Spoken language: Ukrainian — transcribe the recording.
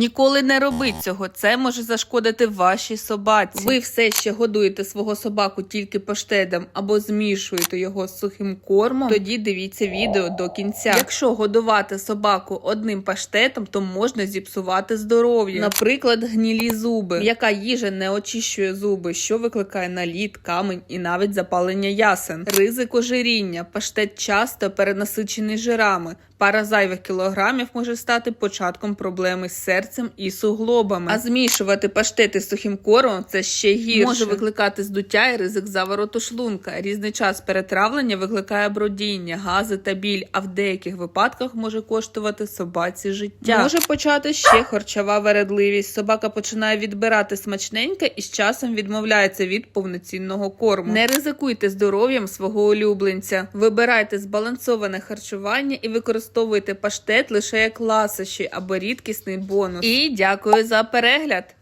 Ніколи не робіть цього. Це може зашкодити вашій собаці. Ви все ще годуєте свого собаку тільки паштетом або змішуєте його з сухим кормом. Тоді дивіться відео до кінця. Якщо годувати собаку одним паштетом, то можна зіпсувати здоров'я. Наприклад, гнілі зуби. Яка їжа не очищує зуби, що викликає наліт, камень і навіть запалення ясен. Ризик ожиріння. Паштет часто перенасичений жирами. Пара зайвих кілограмів може стати початком проблеми з серцем і суглобами. А змішувати паштети з сухим кормом це ще гірше. Може викликати здуття і ризик завороту шлунка. Різний час перетравлення викликає бродіння, гази та біль, а в деяких випадках може коштувати собаці життя. Може почати ще харчова вередливість. Собака починає відбирати смачненьке і з часом відмовляється від повноцінного корму. Не ризикуйте здоров'ям свого улюбленця. Вибирайте збалансоване харчування і використовуйте паштет лише як ласощі або рідкісний бонус. І дякую за перегляд!